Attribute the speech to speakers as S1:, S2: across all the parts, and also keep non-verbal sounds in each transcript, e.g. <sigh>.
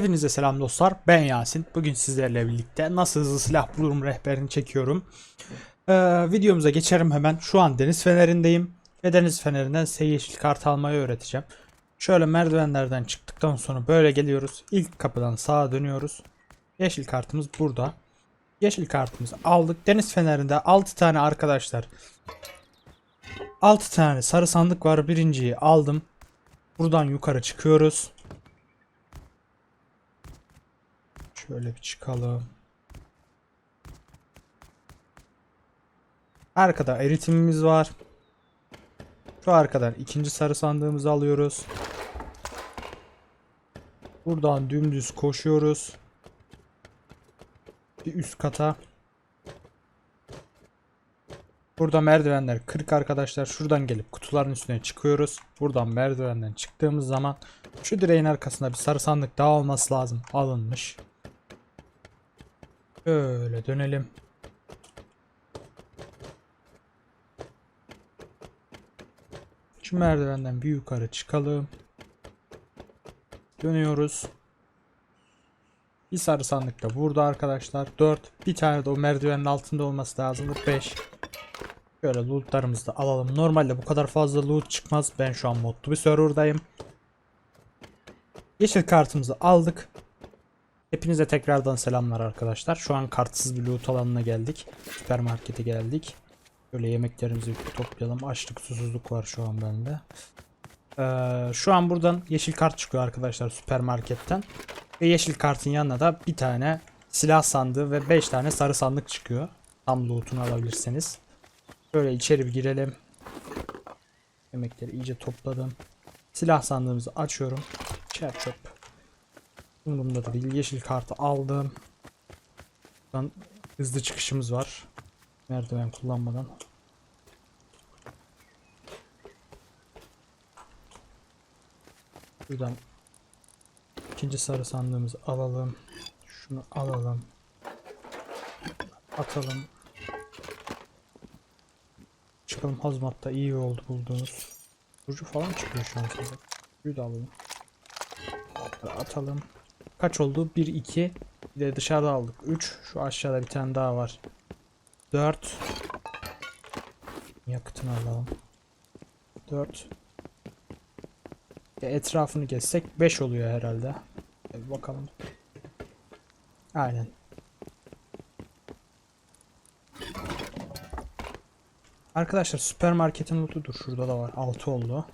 S1: Hepinize selam dostlar. Ben Yasin. Bugün sizlerle birlikte nasıl hızlı silah bulurum rehberini çekiyorum. Ee, videomuza geçerim hemen. Şu an deniz fenerindeyim. Ve deniz fenerinden size yeşil kart almayı öğreteceğim. Şöyle merdivenlerden çıktıktan sonra böyle geliyoruz. İlk kapıdan sağa dönüyoruz. Yeşil kartımız burada. Yeşil kartımızı aldık. Deniz fenerinde 6 tane arkadaşlar. 6 tane sarı sandık var. Birinciyi aldım. Buradan yukarı çıkıyoruz. Şöyle bir çıkalım. Arkada eritimimiz var. Şu arkadan ikinci sarı sandığımızı alıyoruz. Buradan dümdüz koşuyoruz. Bir üst kata. Burada merdivenler 40 arkadaşlar. Şuradan gelip kutuların üstüne çıkıyoruz. Buradan merdivenden çıktığımız zaman şu direğin arkasında bir sarı sandık daha olması lazım. Alınmış. Böyle dönelim. Şu merdivenden bir yukarı çıkalım. Dönüyoruz. Bir sarı sandık da burada arkadaşlar. 4. Bir tane de o merdivenin altında olması lazım. 5. Şöyle lootlarımızı da alalım. Normalde bu kadar fazla loot çıkmaz. Ben şu an modlu bir serverdayım. Yeşil kartımızı aldık. Hepinize tekrardan selamlar arkadaşlar. Şu an kartsız bir loot alanına geldik. Süpermarkete geldik. Böyle yemeklerimizi toplayalım. Açlık susuzluk var şu an bende. Ee, şu an buradan yeşil kart çıkıyor arkadaşlar süpermarketten. Ve yeşil kartın yanına da bir tane silah sandığı ve 5 tane sarı sandık çıkıyor. Tam loot'unu alabilirseniz. Böyle içeri bir girelim. Yemekleri iyice topladım. Silah sandığımızı açıyorum. Çer çöp. Umurumda da değil. Yeşil kartı aldım. Buradan hızlı çıkışımız var. Merdiven kullanmadan. Buradan ikinci sarı sandığımızı alalım. Şunu alalım. Atalım. Çıkalım hazmatta iyi oldu bulduğunuz. Burcu falan çıkıyor şu an. Suyu da alalım. Atalım. Kaç oldu? 1, 2. Bir de dışarıda aldık. 3. Şu aşağıda bir tane daha var. 4. Yakıtını alalım. 4. Etrafını gezsek 5 oluyor herhalde. Bir bakalım. Aynen. Arkadaşlar süpermarketin lootudur. Şurada da var. 6 oldu.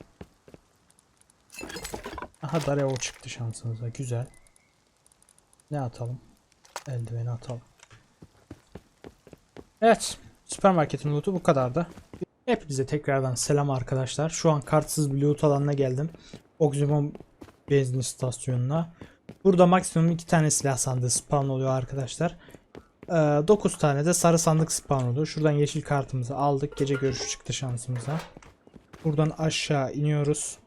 S1: Aha Daryao çıktı şansınıza. Güzel. Ne atalım? Eldiveni atalım. Evet. Süpermarketin lootu bu kadardı. Hepinize tekrardan selam arkadaşlar. Şu an kartsız bir loot alanına geldim. Oxymon benzin istasyonuna. Burada maksimum 2 tane silah sandığı spawn oluyor arkadaşlar. 9 tane de sarı sandık spawn oluyor. Şuradan yeşil kartımızı aldık. Gece görüşü çıktı şansımıza. Buradan aşağı iniyoruz.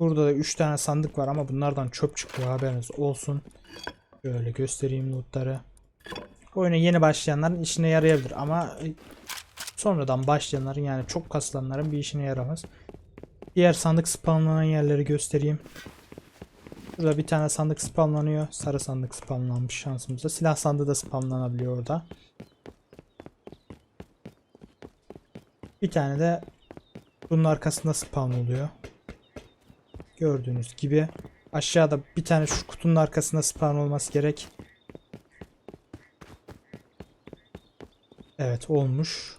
S1: Burada da 3 tane sandık var ama bunlardan çöp çıkıyor haberiniz olsun. Böyle göstereyim lootları. Oyuna yeni başlayanların işine yarayabilir ama sonradan başlayanların yani çok kasılanların bir işine yaramaz. Diğer sandık spawnlanan yerleri göstereyim. Burada bir tane sandık spawnlanıyor. Sarı sandık spawnlanmış şansımızda. Silah sandığı da spawnlanabiliyor orada. Bir tane de bunun arkasında spawn oluyor. Gördüğünüz gibi aşağıda bir tane şu kutunun arkasında spawn olması gerek. Evet olmuş.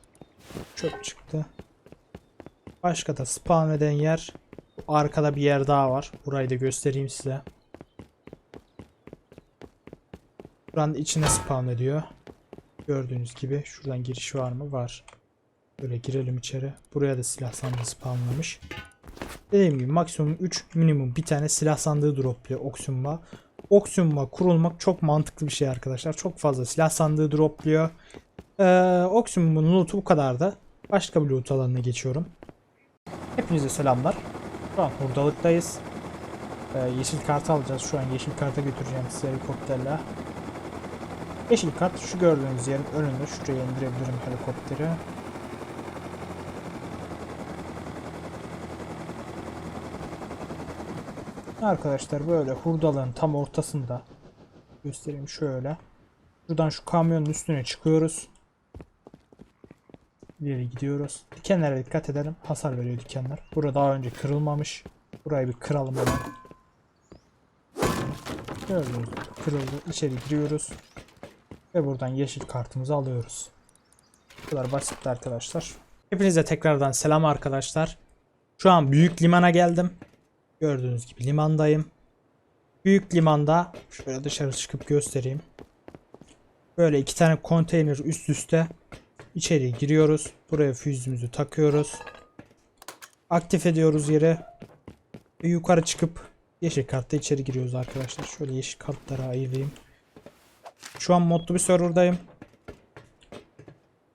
S1: Çöp çıktı. Başka da spawn eden yer arkada bir yer daha var. Burayı da göstereyim size. Buranın içine spawn ediyor. Gördüğünüz gibi şuradan giriş var mı? Var. Böyle girelim içeri. Buraya da silah sandığı spawnlamış. Dediğim gibi maksimum 3 minimum bir tane silah sandığı dropluyor Oxyumba. Oxyumba kurulmak çok mantıklı bir şey arkadaşlar. Çok fazla silah sandığı dropluyor. Ee, Oxyumba'nın lootu bu kadardı. Başka bir loot alanına geçiyorum. Hepinize selamlar. Şu an hurdalıktayız. Ee, yeşil kartı alacağız. Şu an yeşil karta götüreceğim size helikopterle. Yeşil kart şu gördüğünüz yerin önünde. Şuraya indirebilirim helikopteri. Arkadaşlar böyle hurdalığın tam ortasında göstereyim şöyle. Şuradan şu kamyonun üstüne çıkıyoruz. İleri gidiyoruz. Dikenlere dikkat edelim. Hasar veriyor dikenler. Burada daha önce kırılmamış. Burayı bir kıralım hemen. Gördüğünüz kırıldı. İçeri giriyoruz. Ve buradan yeşil kartımızı alıyoruz. Bu kadar basitti arkadaşlar. Hepinize tekrardan selam arkadaşlar. Şu an büyük limana geldim. Gördüğünüz gibi limandayım. Büyük limanda şöyle dışarı çıkıp göstereyim. Böyle iki tane konteyner üst üste içeri giriyoruz. Buraya füzümüzü takıyoruz. Aktif ediyoruz yere. Ve yukarı çıkıp yeşil kartta içeri giriyoruz arkadaşlar. Şöyle yeşil kartları ayırayım. Şu an modlu bir serverdayım.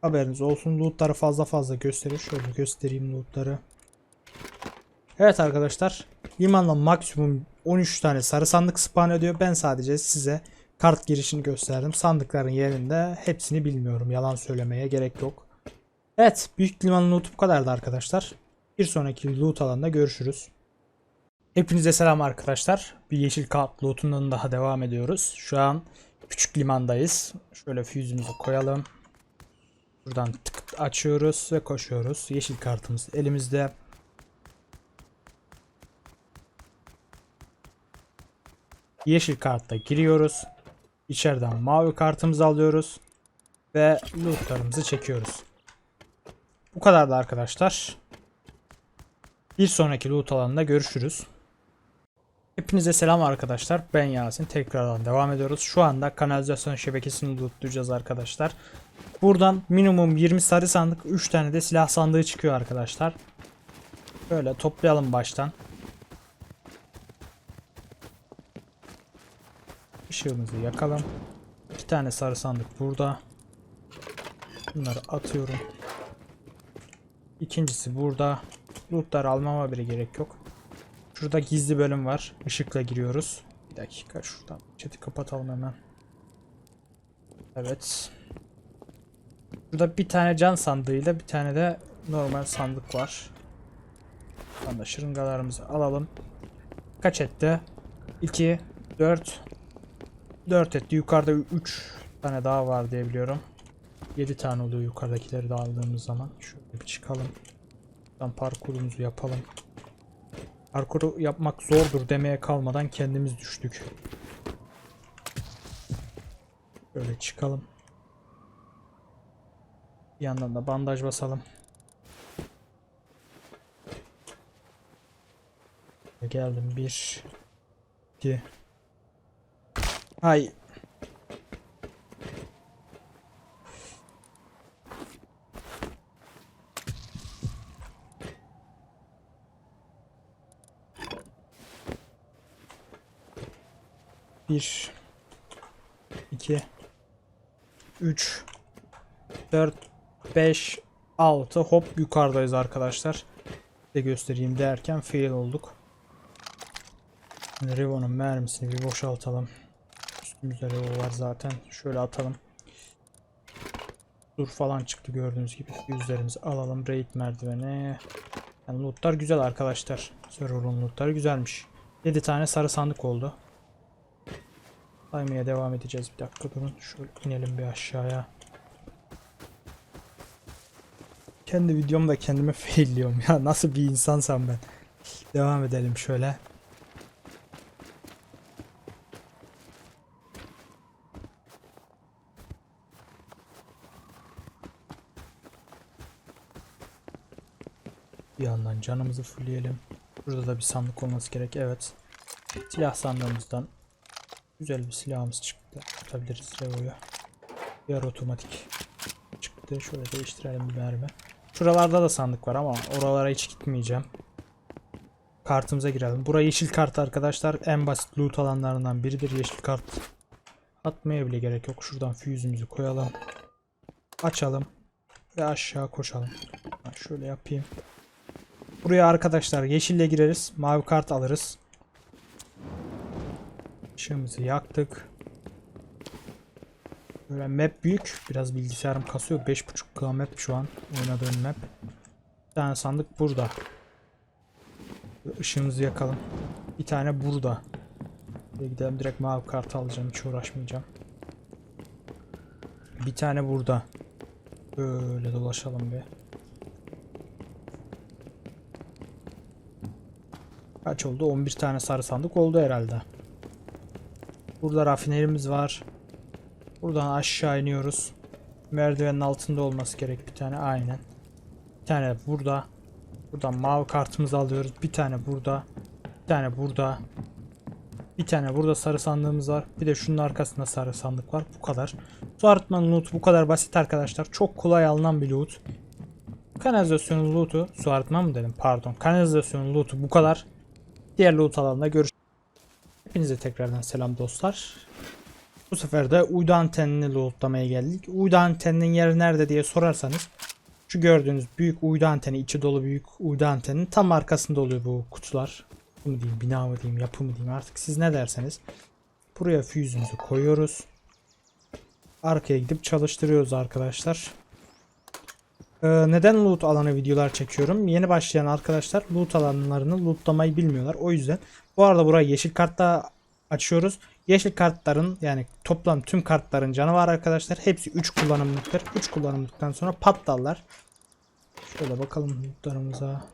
S1: Haberiniz olsun. Lootları fazla fazla gösterir. Şöyle göstereyim lootları. Evet arkadaşlar. Limanla maksimum 13 tane sarı sandık spawn ediyor. Ben sadece size kart girişini gösterdim. Sandıkların yerinde hepsini bilmiyorum. Yalan söylemeye gerek yok. Evet. Büyük limanın lootu bu kadardı arkadaşlar. Bir sonraki loot alanında görüşürüz. Hepinize selam arkadaşlar. Bir yeşil kart lootundan daha devam ediyoruz. Şu an küçük limandayız. Şöyle füzümüzü koyalım. Buradan tık açıyoruz ve koşuyoruz. Yeşil kartımız elimizde. Yeşil kartla giriyoruz. İçeriden mavi kartımızı alıyoruz. Ve lootlarımızı çekiyoruz. Bu kadar da arkadaşlar. Bir sonraki loot alanında görüşürüz. Hepinize selam arkadaşlar. Ben Yasin. Tekrardan devam ediyoruz. Şu anda kanalizasyon şebekesini lootlayacağız arkadaşlar. Buradan minimum 20 sarı sandık, 3 tane de silah sandığı çıkıyor arkadaşlar. Böyle toplayalım baştan. Işığımızı yakalım. 2 tane sarı sandık burada. Bunları atıyorum. İkincisi burada. Lootları almama bile gerek yok. Şurada gizli bölüm var. Işıkla giriyoruz. Bir dakika şuradan chat'i kapatalım hemen. Evet. Burada bir tane can sandığıyla bir tane de normal sandık var. Buradan da şırıngalarımızı alalım. Kaç etti? 2, 4, 4 etti. Yukarıda 3 tane daha var diye biliyorum. 7 tane oluyor yukarıdakileri de aldığımız zaman. Şöyle bir çıkalım. Buradan parkurumuzu yapalım. Parkuru yapmak zordur demeye kalmadan kendimiz düştük. Böyle çıkalım. Bir yandan da bandaj basalım. Geldim. 1 2はい1 2 3 4 5 6 hop yukarıdayız arkadaşlar. De göstereyim derken fail olduk. Rivon'un mermisini bir boşaltalım. Üstümüzde Revo var zaten. Şöyle atalım. Dur falan çıktı gördüğünüz gibi. Yüzlerimizi alalım. Raid merdiveni. Yani lootlar güzel arkadaşlar. Server'ın lootları güzelmiş. 7 tane sarı sandık oldu. Saymaya devam edeceğiz. Bir dakika durun. Şöyle inelim bir aşağıya. Kendi videomda kendime <laughs> failliyorum ya. Nasıl bir insansam ben. Devam edelim şöyle. Bir yandan canımızı fullleyelim. Burada da bir sandık olması gerek. Evet. Silah sandığımızdan güzel bir silahımız çıktı. Tutabiliriz Revo'yu. Diğer otomatik çıktı. Şöyle değiştirelim bir mermi. Şuralarda da sandık var ama oralara hiç gitmeyeceğim. Kartımıza girelim. Buraya yeşil kart arkadaşlar. En basit loot alanlarından biridir yeşil kart. Atmaya bile gerek yok. Şuradan füzümüzü koyalım. Açalım. Ve aşağı koşalım. Şöyle yapayım. Buraya arkadaşlar yeşille gireriz. Mavi kart alırız. Işığımızı yaktık. Böyle map büyük. Biraz bilgisayarım kasıyor. 5.5K map şu an oynadığım map. Bir tane sandık burada. Işığımızı yakalım. Bir tane burada. Buraya gidelim direkt mavi kartı alacağım. Hiç uğraşmayacağım. Bir tane burada. Böyle dolaşalım bir. Kaç oldu? 11 tane sarı sandık oldu herhalde. Burada rafinerimiz var. Buradan aşağı iniyoruz. Merdivenin altında olması gerek bir tane aynen. Bir tane burada. Buradan mavi kartımızı alıyoruz. Bir tane burada. Bir tane burada. Bir tane burada sarı sandığımız var. Bir de şunun arkasında sarı sandık var. Bu kadar. Su arıtmanın loot'u bu kadar basit arkadaşlar. Çok kolay alınan bir loot. Kanalizasyonun loot'u su arıtma mı dedim pardon. Kanalizasyonun loot'u bu kadar. Diğer loot alanında görüş. Hepinize tekrardan selam dostlar. Bu sefer de uydu antenini lootlamaya geldik. Uydu anteninin yeri nerede diye sorarsanız şu gördüğünüz büyük uydu anteni, içi dolu büyük uydu anteninin tam arkasında oluyor bu kutular. Bu mu diyeyim, bina mı diyeyim, yapı mı diyeyim artık siz ne derseniz. Buraya füzümüzü koyuyoruz. Arkaya gidip çalıştırıyoruz arkadaşlar. Ee, neden loot alanı videolar çekiyorum? Yeni başlayan arkadaşlar loot alanlarını lootlamayı bilmiyorlar. O yüzden bu arada burayı yeşil kartla açıyoruz. Yeşil kartların yani toplam tüm kartların canı var arkadaşlar. Hepsi 3 kullanımlıktır. 3 kullanımlıktan sonra patlarlar. Şöyle bakalım lootlarımıza.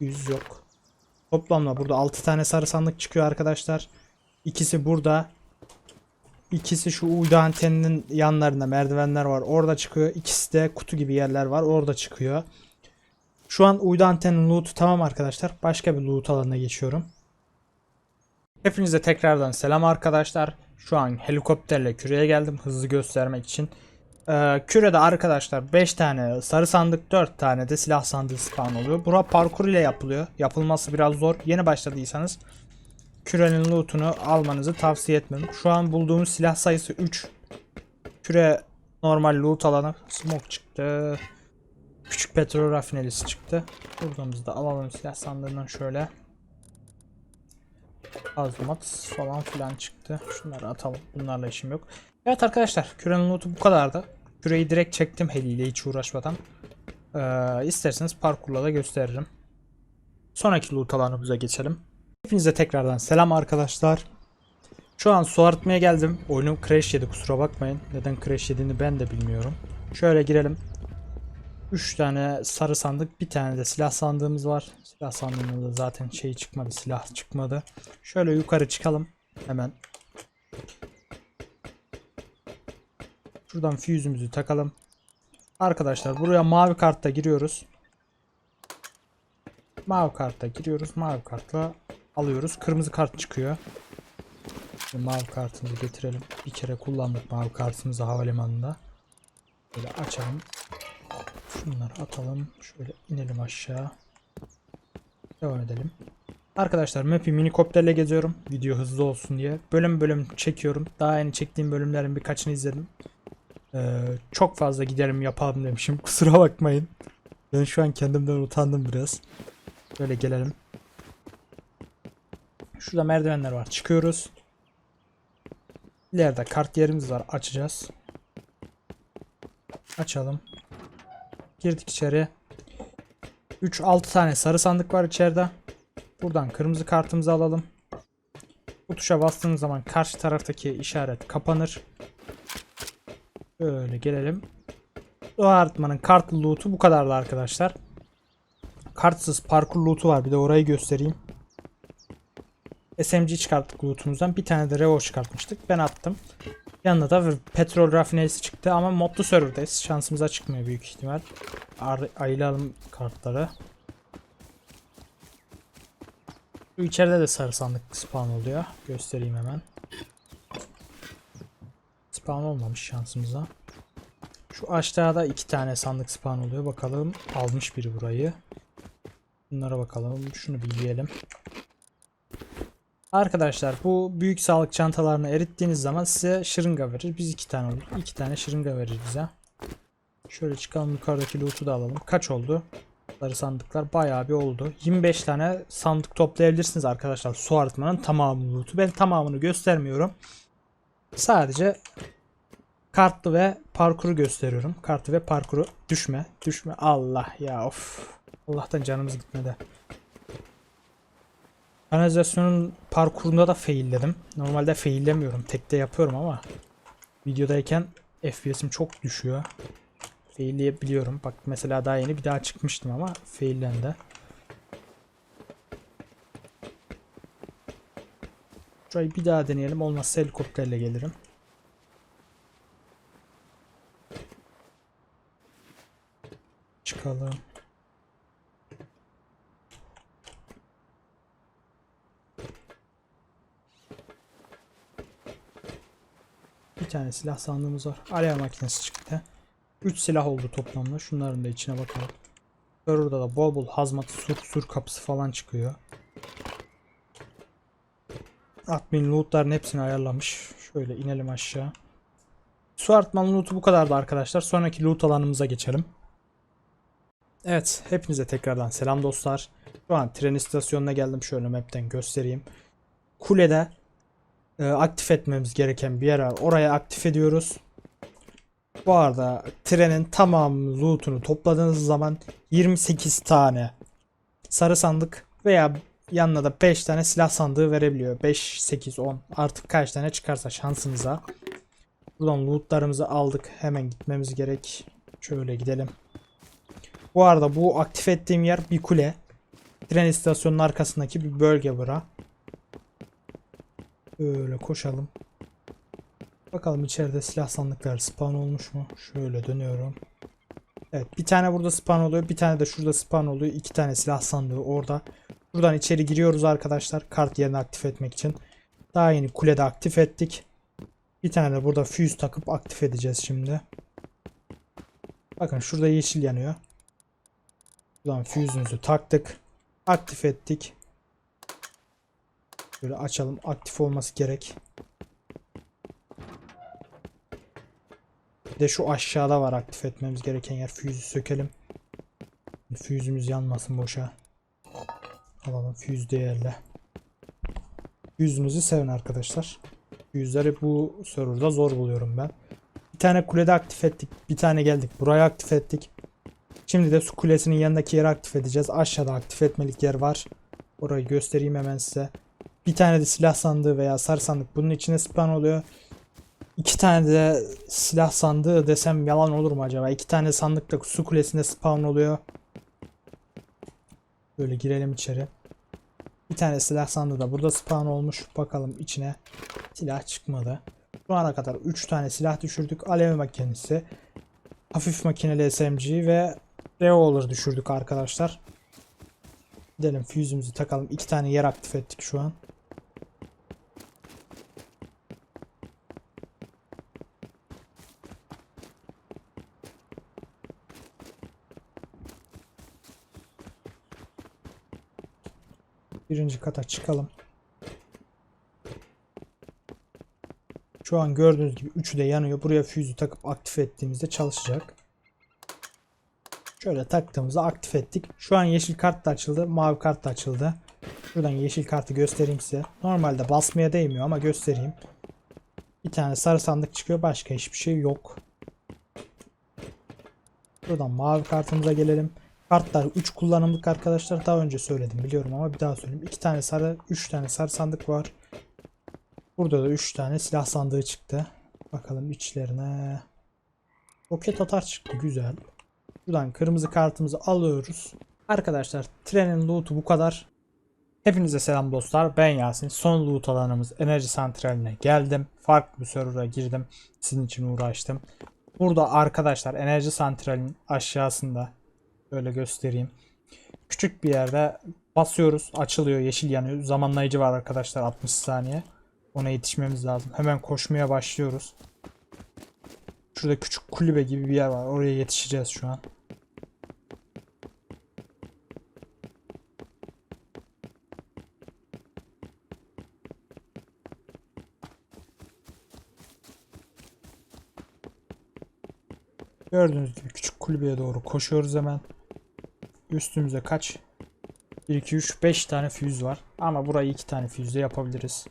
S1: 100 yok. Toplamda burada 6 tane sarı sandık çıkıyor arkadaşlar. İkisi burada. İkisi şu uydu anteninin yanlarında merdivenler var. Orada çıkıyor. İkisi de kutu gibi yerler var. Orada çıkıyor. Şu an uydu antenin loot'u tamam arkadaşlar. Başka bir loot alanına geçiyorum. Hepinize tekrardan selam arkadaşlar. Şu an helikopterle küreye geldim hızlı göstermek için. Ee, kürede arkadaşlar 5 tane sarı sandık 4 tane de silah sandığı spawn oluyor. Bura parkur ile yapılıyor. Yapılması biraz zor. Yeni başladıysanız kürenin lootunu almanızı tavsiye etmem. Şu an bulduğumuz silah sayısı 3. Küre normal loot alanı. Smoke çıktı. Küçük petrol rafinerisi çıktı. Buradan de alalım silah sandığından şöyle. Azmat falan filan çıktı. Şunları atalım. Bunlarla işim yok. Evet arkadaşlar kürenin loot'u bu kadardı. Küreyi direkt çektim heliyle hiç uğraşmadan. Ee, isterseniz parkurla da gösteririm. Sonraki loot alanımıza geçelim. Hepinize tekrardan selam arkadaşlar. Şu an su arıtmaya geldim. Oyunum crash yedi kusura bakmayın. Neden crash yediğini ben de bilmiyorum. Şöyle girelim. 3 tane sarı sandık, bir tane de silah sandığımız var. Silah sandığında da zaten şey çıkmadı, silah çıkmadı. Şöyle yukarı çıkalım hemen. Şuradan füzümüzü takalım. Arkadaşlar buraya mavi kartta giriyoruz. Mavi kartta giriyoruz. Mavi kartla alıyoruz. Kırmızı kart çıkıyor. Şimdi mavi kartımızı getirelim. Bir kere kullandık mavi kartımızı havalimanında. Böyle açalım. Şunları atalım. Şöyle inelim aşağı. Devam edelim. Arkadaşlar map'i minikopterle geziyorum. Video hızlı olsun diye. Bölüm bölüm çekiyorum. Daha yeni çektiğim bölümlerin birkaçını izledim. Ee, çok fazla gidelim yapalım demişim. <laughs> Kusura bakmayın. Ben şu an kendimden utandım biraz. Böyle gelelim. Şurada merdivenler var. Çıkıyoruz. İleride kart yerimiz var. Açacağız. Açalım. Girdik içeri. 3-6 tane sarı sandık var içeride. Buradan kırmızı kartımızı alalım. Bu tuşa bastığımız zaman karşı taraftaki işaret kapanır. Böyle gelelim. Doğa artmanın kart loot'u bu kadardı arkadaşlar. Kartsız parkur loot'u var. Bir de orayı göstereyim. SMG çıkarttık loot'umuzdan. Bir tane de Revo çıkartmıştık. Ben attım. Yanında da petrol rafinerisi çıktı ama modlu serverdayız. Şansımıza çıkmıyor büyük ihtimal. Ayıralım kartları. Şu içeride de sarı sandık spawn oluyor. Göstereyim hemen. Spawn olmamış şansımıza. Şu aşağıda iki tane sandık spawn oluyor. Bakalım almış biri burayı. Bunlara bakalım. Şunu bir yiyelim. Arkadaşlar bu büyük sağlık çantalarını erittiğiniz zaman size şırınga verir. Biz iki tane olur. İki tane şırınga verir bize. Şöyle çıkalım yukarıdaki loot'u da alalım. Kaç oldu? Sarı sandıklar bayağı bir oldu. 25 tane sandık toplayabilirsiniz arkadaşlar. Su arıtmanın tamamı loot'u. Ben tamamını göstermiyorum. Sadece kartlı ve parkuru gösteriyorum. Kartı ve parkuru düşme. Düşme. Allah ya of. Allah'tan canımız gitmedi. Kanalizasyonun parkurunda da failledim. Normalde faillemiyorum. Tekte yapıyorum ama videodayken FPS'im çok düşüyor. Failleyebiliyorum. Bak mesela daha yeni bir daha çıkmıştım ama faillendi. Şurayı bir daha deneyelim. Olmazsa helikopterle gelirim. Çıkalım. Bir tane silah sandığımız var. Alev makinesi çıktı. 3 silah oldu toplamda. Şunların da içine bakalım. Server'da da bol bol hazmat sur sur kapısı falan çıkıyor. Admin lootların hepsini ayarlamış. Şöyle inelim aşağı. Su artmalı loot'u bu kadardı arkadaşlar. Sonraki loot alanımıza geçelim. Evet, hepinize tekrardan selam dostlar. Şu an tren istasyonuna geldim. Şöyle map'ten göstereyim. Kulede e, aktif etmemiz gereken bir yer var. Oraya aktif ediyoruz. Bu arada trenin tamam loot'unu topladığınız zaman 28 tane sarı sandık veya yanına da 5 tane silah sandığı verebiliyor. 5, 8, 10 artık kaç tane çıkarsa şansınıza. Buradan lootlarımızı aldık. Hemen gitmemiz gerek. Şöyle gidelim. Bu arada bu aktif ettiğim yer bir kule. Tren istasyonunun arkasındaki bir bölge bura. Böyle koşalım. Bakalım içeride silah sandıkları spawn olmuş mu? Şöyle dönüyorum. Evet bir tane burada spawn oluyor. Bir tane de şurada spawn oluyor. İki tane silah sandığı orada. Buradan içeri giriyoruz arkadaşlar. Kart yerini aktif etmek için. Daha yeni kulede aktif ettik. Bir tane de burada fuse takıp aktif edeceğiz şimdi. Bakın şurada yeşil yanıyor. Buradan fuse'ümüzü taktık. Aktif ettik. Şöyle açalım. Aktif olması gerek. Bir de şu aşağıda var aktif etmemiz gereken yer. Fuse'ü sökelim. Fuse'ümüz yanmasın boşa. Alalım fuse değerli. Fuse'ünüzü sevin arkadaşlar. Fuse'leri bu serverda zor buluyorum ben. Bir tane kulede aktif ettik. Bir tane geldik. Buraya aktif ettik. Şimdi de su kulesinin yanındaki yeri aktif edeceğiz. Aşağıda aktif etmelik yer var. Orayı göstereyim hemen size. Bir tane de silah sandığı veya sarı sandık bunun içine spawn oluyor. İki tane de silah sandığı desem yalan olur mu acaba? İki tane sandık da su kulesinde spawn oluyor. Böyle girelim içeri. Bir tane silah sandığı da burada spawn olmuş. Bakalım içine silah çıkmadı. Şu ana kadar 3 tane silah düşürdük. Alev makinesi, hafif makineli SMG ve Revolver düşürdük arkadaşlar. Gidelim fuse'ümüzü takalım. İki tane yer aktif ettik şu an. Birinci kata çıkalım. Şu an gördüğünüz gibi üçü de yanıyor. Buraya füzü takıp aktif ettiğimizde çalışacak. Şöyle taktığımızda aktif ettik. Şu an yeşil kart da açıldı. Mavi kart da açıldı. Şuradan yeşil kartı göstereyim size. Normalde basmaya değmiyor ama göstereyim. Bir tane sarı sandık çıkıyor. Başka hiçbir şey yok. Buradan mavi kartımıza gelelim. Kartlar 3 kullanımlık arkadaşlar. Daha önce söyledim biliyorum ama bir daha söyleyeyim. 2 tane sarı, 3 tane sarı sandık var. Burada da 3 tane silah sandığı çıktı. Bakalım içlerine. Roket atar çıktı. Güzel. Buradan kırmızı kartımızı alıyoruz. Arkadaşlar trenin loot'u bu kadar. Hepinize selam dostlar. Ben Yasin. Son loot alanımız enerji santraline geldim. Farklı bir server'a girdim. Sizin için uğraştım. Burada arkadaşlar enerji santralinin aşağısında Böyle göstereyim. Küçük bir yerde basıyoruz. Açılıyor. Yeşil yanıyor. Zamanlayıcı var arkadaşlar 60 saniye. Ona yetişmemiz lazım. Hemen koşmaya başlıyoruz. Şurada küçük kulübe gibi bir yer var. Oraya yetişeceğiz şu an. Gördüğünüz gibi küçük kulübeye doğru koşuyoruz hemen. Üstümüze kaç? 1, 2, 3, 5 tane füz var. Ama burayı 2 tane füzle yapabiliriz.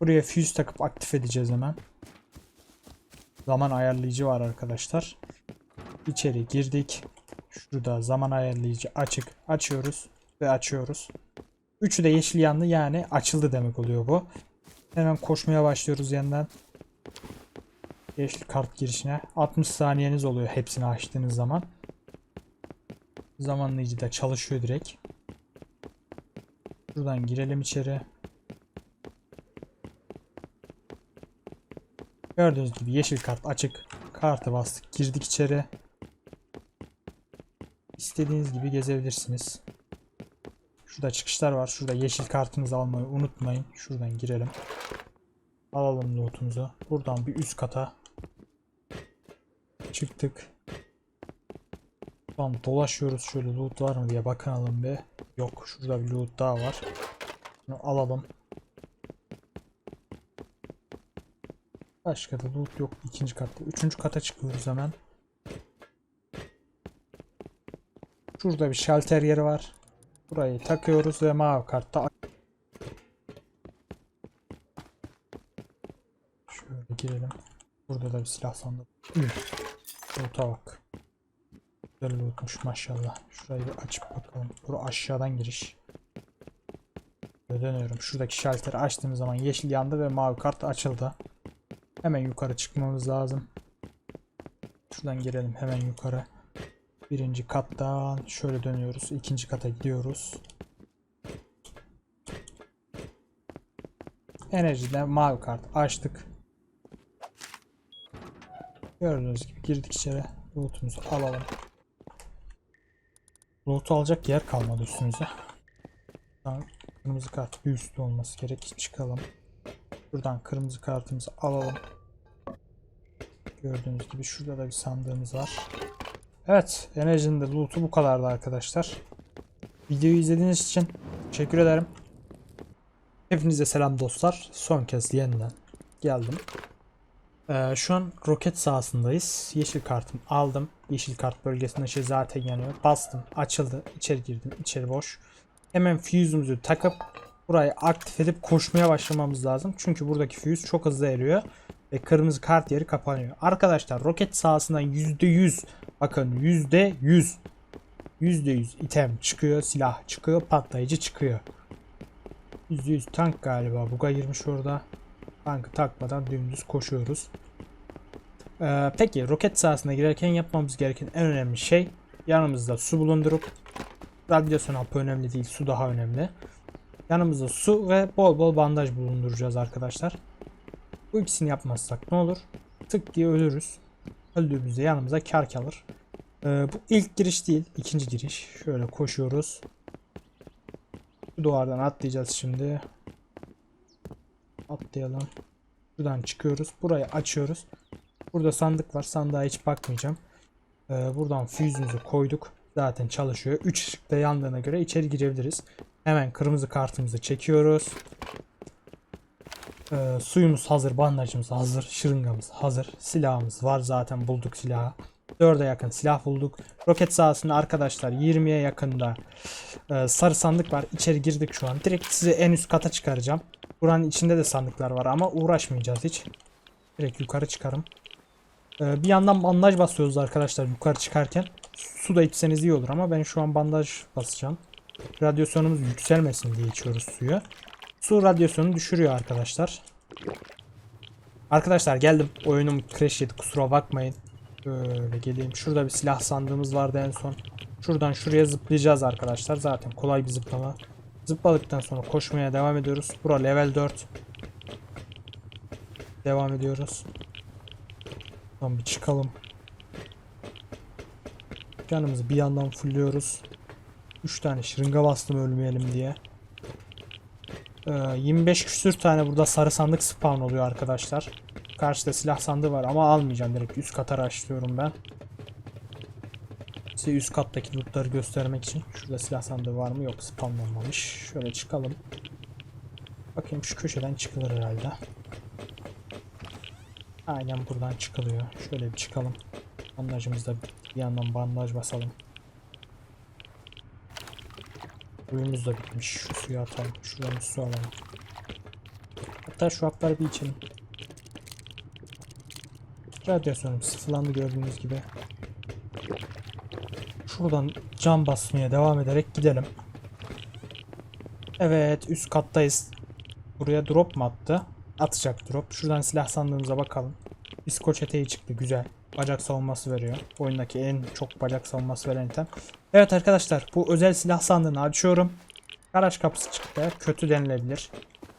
S1: Buraya füz takıp aktif edeceğiz hemen. Zaman ayarlayıcı var arkadaşlar. İçeri girdik. Şurada zaman ayarlayıcı açık. Açıyoruz ve açıyoruz. Üçü de yeşil yandı yani açıldı demek oluyor bu. Hemen koşmaya başlıyoruz yeniden. Yeşil kart girişine. 60 saniyeniz oluyor hepsini açtığınız zaman. Zamanlayıcı da çalışıyor direkt. Şuradan girelim içeri. Gördüğünüz gibi yeşil kart açık. Kartı bastık. Girdik içeri. İstediğiniz gibi gezebilirsiniz. Şurada çıkışlar var. Şurada yeşil kartınızı almayı unutmayın. Şuradan girelim. Alalım lootumuzu. Buradan bir üst kata çıktık. Tamam dolaşıyoruz şöyle loot var mı diye bakalım bir. Yok şurada bir loot daha var. Bunu alalım. Başka da loot yok ikinci katta. Üçüncü kata çıkıyoruz hemen. Şurada bir şalter yeri var. Burayı takıyoruz ve mavi kartta Şöyle girelim. Burada da bir silah. Üf. Loot'a bak. Güzel lootmuş maşallah. Şurayı bir açıp bakalım. Bura aşağıdan giriş. Böyle dönüyorum. Şuradaki şalteri açtığımız zaman yeşil yandı ve mavi kart açıldı. Hemen yukarı çıkmamız lazım. Şuradan girelim hemen yukarı. Birinci kattan şöyle dönüyoruz. İkinci kata gidiyoruz. Enerjiden mavi kart açtık. Gördüğünüz gibi girdik içeri. Lootumuzu alalım. Loot'u alacak yer kalmadı üstümüze. Buradan kırmızı kart bir üstü olması gerek. Çıkalım. Buradan kırmızı kartımızı alalım. Gördüğünüz gibi şurada da bir sandığımız var. Evet, Enerji'nin de loot'u bu kadardı arkadaşlar. Videoyu izlediğiniz için teşekkür ederim. Hepinize selam dostlar. Son kez yeniden geldim. Ee, şu an roket sahasındayız. Yeşil kartımı aldım. Yeşil kart bölgesinde ışığı zaten yanıyor. Bastım, açıldı. İçeri girdim. İçeri boş. Hemen fuse'umuzu takıp burayı aktif edip koşmaya başlamamız lazım. Çünkü buradaki fuse çok hızlı eriyor ve kırmızı kart yeri kapanıyor. Arkadaşlar roket sahasından %100 bakın %100 %100 item çıkıyor, silah çıkıyor, patlayıcı çıkıyor. %100 tank galiba buga girmiş orada. Tankı takmadan dümdüz koşuyoruz. Ee, peki roket sahasına girerken yapmamız gereken en önemli şey yanımızda su bulundurup radyasyon hapı önemli değil su daha önemli. Yanımızda su ve bol bol bandaj bulunduracağız arkadaşlar. Bu ikisini yapmazsak ne olur? Tık diye ölürüz. Öldüğümüzde yanımıza kar kalır. Ee, bu ilk giriş değil, ikinci giriş. Şöyle koşuyoruz. Bu duvardan atlayacağız şimdi. Atlayalım. Buradan çıkıyoruz. Burayı açıyoruz. Burada sandık var. Sandığa hiç bakmayacağım. Ee, buradan füzümüzü koyduk. Zaten çalışıyor. 3 ışıkta yandığına göre içeri girebiliriz. Hemen kırmızı kartımızı çekiyoruz. Ee, suyumuz hazır, bandajımız hazır, şırıngamız hazır, silahımız var zaten bulduk silahı. 4'e yakın silah bulduk. Roket sahasında arkadaşlar 20'ye yakında e, sarı sandık var. İçeri girdik şu an. Direkt sizi en üst kata çıkaracağım. Buranın içinde de sandıklar var ama uğraşmayacağız hiç. Direkt yukarı çıkarım. Ee, bir yandan bandaj basıyoruz arkadaşlar yukarı çıkarken. Su da içseniz iyi olur ama ben şu an bandaj basacağım. Radyasyonumuz yükselmesin diye içiyoruz suyu. Su radyasyonu düşürüyor arkadaşlar. Arkadaşlar geldim. Oyunum crash yedi kusura bakmayın. Böyle geleyim. Şurada bir silah sandığımız vardı en son. Şuradan şuraya zıplayacağız arkadaşlar. Zaten kolay bir zıplama. Zıpladıktan sonra koşmaya devam ediyoruz. Bura level 4. Devam ediyoruz. Tamam bir çıkalım. Canımızı bir yandan fullüyoruz. 3 tane şırınga bastım ölmeyelim diye. Ee, 25 küsür tane burada sarı sandık spawn oluyor arkadaşlar. Karşıda silah sandığı var ama almayacağım direkt üst kata açlıyorum ben. Size üst kattaki lootları göstermek için. Şurada silah sandığı var mı? Yok spawnlanmamış. Şöyle çıkalım. Bakayım şu köşeden çıkılır herhalde. Aynen buradan çıkılıyor. Şöyle bir çıkalım. Bandajımızda bir yandan bandaj basalım. Suyumuz da bitmiş. Şu suyu atalım. Şuradan su alalım. Hatta şu hapları bir içelim. Radyasyonum sıfırlandı gördüğünüz gibi. Şuradan cam basmaya devam ederek gidelim. Evet üst kattayız. Buraya drop mu attı? Atacak drop. Şuradan silah sandığımıza bakalım. İskoç çıktı güzel. Bacak savunması veriyor. Oyundaki en çok bacak savunması veren item. Evet arkadaşlar bu özel silah sandığını açıyorum. Garaj kapısı çıktı. Kötü denilebilir.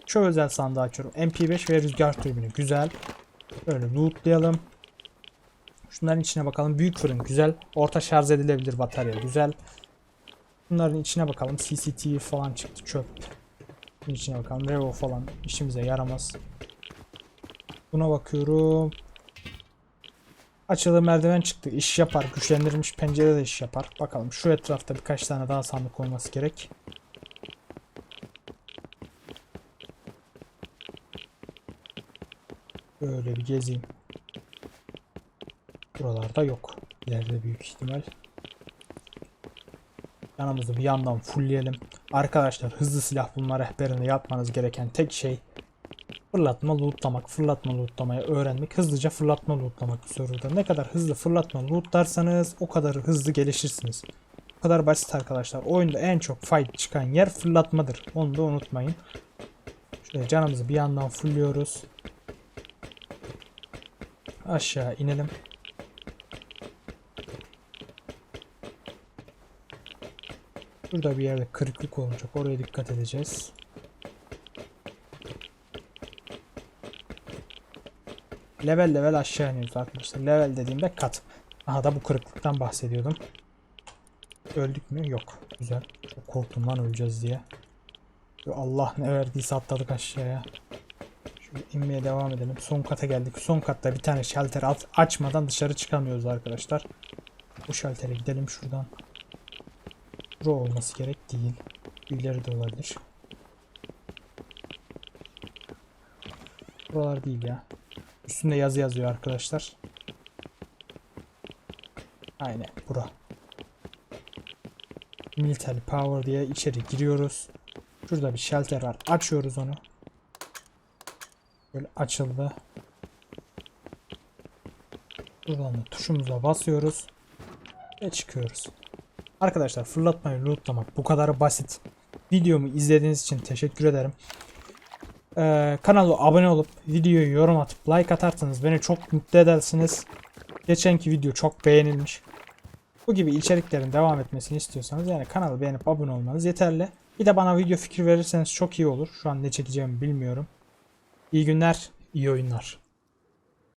S1: Şu özel sandığı açıyorum. MP5 ve rüzgar türbünü güzel. Böyle lootlayalım. Şunların içine bakalım. Büyük fırın güzel. Orta şarj edilebilir batarya güzel. Bunların içine bakalım. CCTV falan çıktı çöp. Bunun içine bakalım. Revo falan işimize yaramaz. Buna bakıyorum. Açılı merdiven çıktı. İş yapar. Güçlendirilmiş pencere de iş yapar. Bakalım şu etrafta birkaç tane daha sandık olması gerek. Böyle bir gezeyim. Buralarda yok. İleride büyük ihtimal. Yanımızı bir yandan fullleyelim. Arkadaşlar hızlı silah bulma rehberinde yapmanız gereken tek şey fırlatma lootlamak. Fırlatma lootlamayı öğrenmek. Hızlıca fırlatma lootlamak serverda. Ne kadar hızlı fırlatma lootlarsanız o kadar hızlı gelişirsiniz. Bu kadar basit arkadaşlar. Oyunda en çok fight çıkan yer fırlatmadır. Onu da unutmayın. Şöyle canımızı bir yandan fullliyoruz. Aşağı inelim. Burada bir yerde kırıklık olacak. Oraya dikkat edeceğiz. Level level aşağı iniyoruz arkadaşlar. Level dediğimde kat. Aha da bu kırıklıktan bahsediyordum. Öldük mü? Yok. Güzel. Çok korktum lan öleceğiz diye. Allah ne verdiyse atladık aşağıya. Şöyle inmeye devam edelim. Son kata geldik. Son katta bir tane şalter açmadan dışarı çıkamıyoruz arkadaşlar. Bu şaltere gidelim şuradan. Bura olması gerek değil. İleri de olabilir. Buralar değil ya. Üstünde yazı yazıyor arkadaşlar. Aynen bura. Military Power diye içeri giriyoruz. Şurada bir shelter var. Açıyoruz onu. Böyle açıldı. Buradan da tuşumuza basıyoruz. Ve çıkıyoruz. Arkadaşlar fırlatmayı lootlamak bu kadar basit. Videomu izlediğiniz için teşekkür ederim. Ee, kanala abone olup videoyu yorum atıp like atarsanız beni çok mutlu edersiniz. Geçenki video çok beğenilmiş. Bu gibi içeriklerin devam etmesini istiyorsanız yani kanalı beğenip abone olmanız yeterli. Bir de bana video fikir verirseniz çok iyi olur. Şu an ne çekeceğimi bilmiyorum. İyi günler, iyi oyunlar.